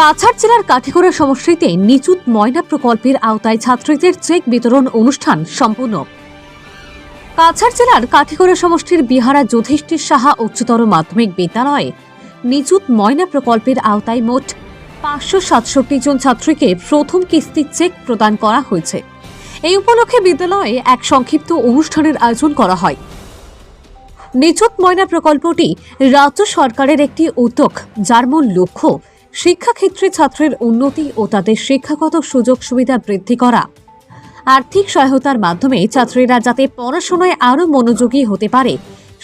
কাছাড় জেলার কাঠিগড়া সমষ্টিতে নিচুত ময়না প্রকল্পের আওতায় ছাত্রীদের চেক বিতরণ অনুষ্ঠান সম্পূর্ণ কাছাড় জেলার কাঠিগড়া সমষ্টির বিহারা যুধিষ্ঠির সাহা উচ্চতর মাধ্যমিক বিদ্যালয়ে নিচুত ময়না প্রকল্পের আওতায় মোট পাঁচশো সাতষট্টি জন ছাত্রীকে প্রথম কিস্তির চেক প্রদান করা হয়েছে। এই উপলক্ষে বিদ্যালয়ে এক সংক্ষিপ্ত অনুষ্ঠানের আয়োজন করা হয়। নিচুত ময়না প্রকল্পটি রাজ্য সরকারের একটি উদ্যোগ, যার মূল লক্ষ্য শিক্ষাক্ষেত্রে ছাত্রের উন্নতি ও তাদের শিক্ষাগত সুযোগ সুবিধা বৃদ্ধি করা। আর্থিক সহায়তার মাধ্যমে ছাত্রীরা যাতে পড়াশোনায় আরও মনোযোগী হতে পারে,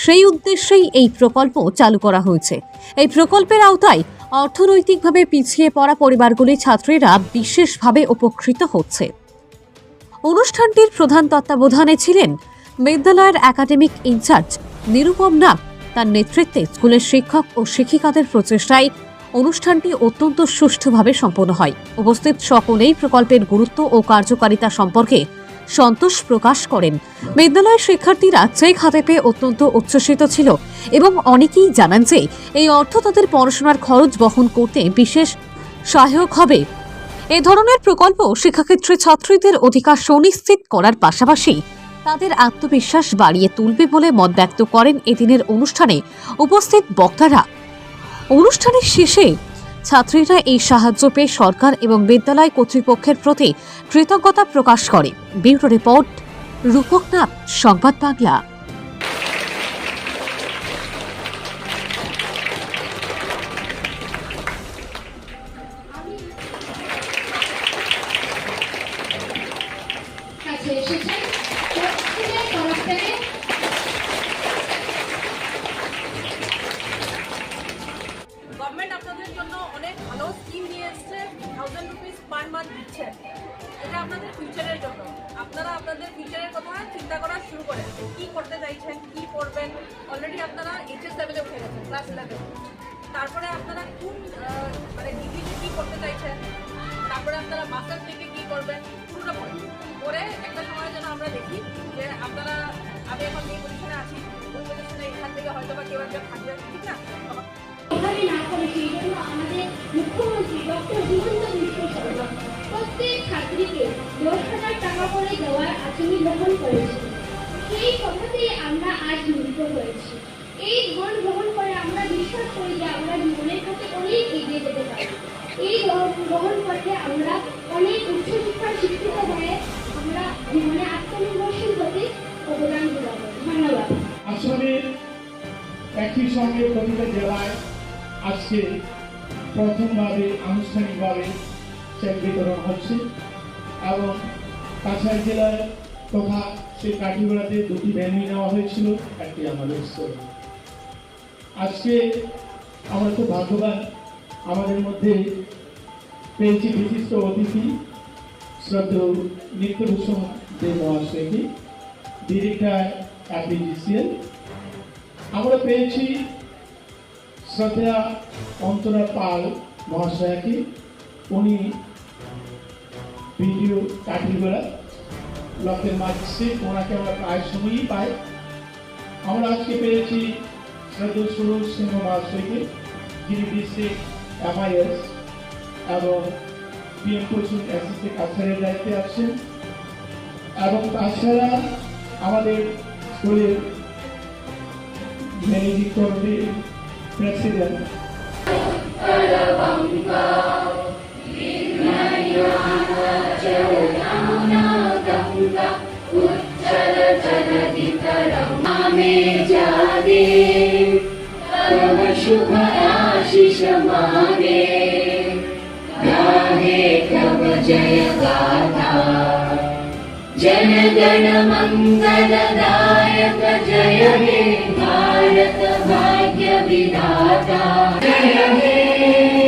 সেই উদ্দেশ্যেই এই প্রকল্প চালু করা হয়েছে। এই প্রকল্পের আওতায় অর্থনৈতিকভাবে পিছিয়ে পড়া পরিবারগুলির ছাত্রীরা বিশেষভাবে উপকৃত হচ্ছে। অনুষ্ঠানটির প্রধান তত্ত্বাবধানে ছিলেন বিদ্যালয়ের একাডেমিক ইনচার্জ নিরুপম নাগ। তার নেতৃত্বে স্কুলের শিক্ষক ও শিক্ষিকাদের প্রচেষ্টায় অনুষ্ঠানটি অত্যন্ত সুষ্ঠুভাবে সম্পন্ন হয়। উপস্থিত সকলেই প্রকল্পের গুরুত্ব ও কার্যকারিতা সম্পর্কে সন্তোষ প্রকাশ করেন। বিদ্যালয়ের শিক্ষার্থীরা চেক হাতে পেয়ে অত্যন্ত উচ্ছ্বসিত ছিল এবং অনেকেই জানান যে এই অর্থ তাদের পড়াশোনার খরচ বহন করতে বিশেষ সহায়ক হবে। এ ধরনের প্রকল্প শিক্ষাক্ষেত্রে ছাত্রীদের অধিকার সুনিশ্চিত করার পাশাপাশি তাদের আত্মবিশ্বাস বাড়িয়ে তুলবে বলে মত ব্যক্ত করেন এদিনের অনুষ্ঠানে উপস্থিত বক্তারা। অনুষ্ঠানের শেষে ছাত্রীরা এই সাহায্য পেয়ে সরকার এবং বিদ্যালয় কর্তৃপক্ষের প্রতি কৃতজ্ঞতা প্রকাশ করে। ব্যুরো রিপোর্ট রূপকনাথ, সংবাদ বাংলা। পার মান্থ দিচ্ছে এটা আপনাদের ফিউচারের জন্য। আপনারা আপনাদের ফিউচারের কথা চিন্তা করা শুরু করেন। কি করতে চাইছেন, কি করবেন? অলরেডি আপনারা এইচএস লেভেলে উঠে গেছেন ক্লাস ইলেভেন তারপরে আপনারা কোন মানে ডিগ্রিতে কি করতে চাইছেন? তারপরে আপনারা মাস্টার্স ডিগ্রি কি করবেন? পুরোটা পরে একটা সময় যেন আমরা দেখি যে আপনারা, আমি এখন এই পজিশনে আছি, ওই পজিশনে এখান থেকে হয়তো বা কেউ একজন থাকবে ঠিক না? দশ হাজার টাকা করে দেওয়ার আচরণ গ্রহণ করেছে। সেই কথাতেই আমরা আজ মিলিত হয়েছি। এই ধন গ্রহণ করে আমরা বিশ্বাস করি যে আমরা জীবনের পথে অনেক এগিয়ে যেতে পারি। এই গ্রহণ পথে আমরা অনেক উচ্চশিক্ষার শিক্ষিত হয়ে আমরা জীবনে আত্মনির্ভরশীল হতে অবদান যোগাবো ধন্যবাদ। আসলে একই সঙ্গে প্রতিটা জেলায় আজকে প্রথমভাবে আনুষ্ঠানিকভাবে চেক বিতরণ হচ্ছে। এবং কাছাড় জেলায় তথা সেই কাঠিগড়াতে দুটি ভ্যানই নেওয়া হয়েছিল, একটি আমাদের স্কুলে আজকে আমরা খুব ভাগ্যবান আমাদের মধ্যে পেয়েছি বিশিষ্ট অতিথি, শ্রদ্ধেয় নিত্যভূষণ দেব মহাশয়কে ডিরেক্টর অ্যাপ্লিকেশন আমরা পেয়েছি শ্রদ্ধা অন্তরা পাল মহাশয়াকে, উনি ভিডিও কাঠিগড়া ব্লকের মাঝে ওনাকে আমরা প্রায় সময়ই পাই। আমরা আজকে পেয়েছি শ্রদ্ধা সুরজ সিংহ মহাশয়কে যিনি ডিস্ট্রিক্ট এমআইএস এবং পিএম কোচিং অ্যাসিস্ট্যান্ট কাছাড়ের দায়িত্বে আছেন। এবং তাছাড়া আমাদের স্কুলের ম্যানেজিং কমিটির প্রেসিডেন্ট। जागे। तव शुभ आशीष मागे। गाहे तव जय गाथा। जन गण मंगलदायक जय हे भारत भाग्य विधाता। जय हे।